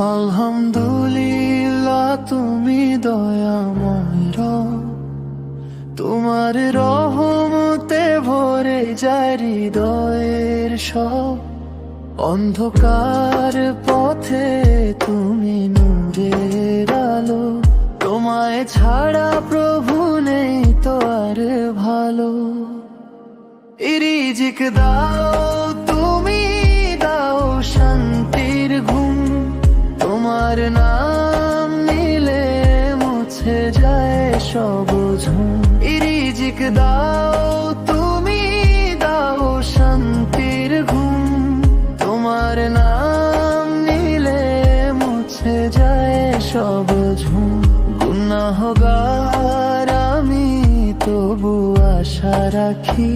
আলহামদুলিল্লাহ, তুমি দয়াময়। তোমার রহমতে ভরে যায় হৃদয়ের সব। অন্ধকার পথে তুমি নূরের আলো। তোমায় ছাড়া প্রভু নেই তো আর ভালো। ইরিজিক দাও। নাম নিলে মুছে যায় সব ইরিজিক দাও তুমি, দাও শান্তির ঘুম। তোমার নাম নিলে মুছে যায় সব ঝুম গুনাহগার আমি তবু আশা রাখি।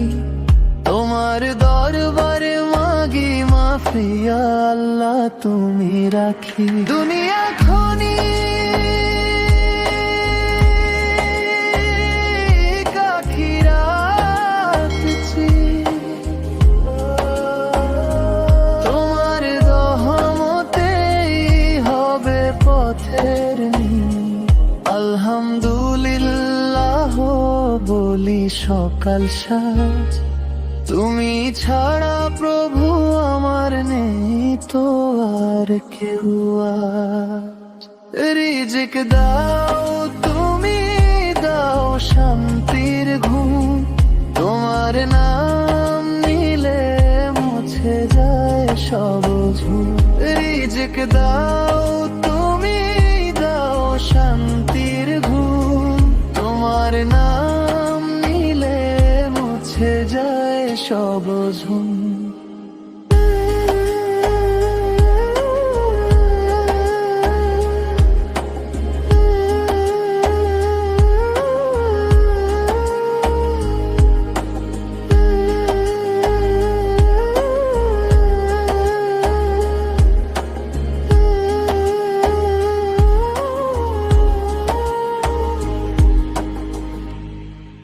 তোমার দরবারে মাফিয়া আল্লাহ তুমি রাখি। দুনিয়া খনি পথের আলহামদুলিল্লাহ বলি সকাল সাজ। তুমি ছাড়া প্রভু তো আর কেউ। রিজিক দাও তুমি দাও শান্তির ঘুম তোমার নাম নিলে মুছে যায় সব ঝুম রিজিক দাও তুমি দাও শান্তির ঘুম তোমার নাম নিলে মুছে যায় সব ঝুম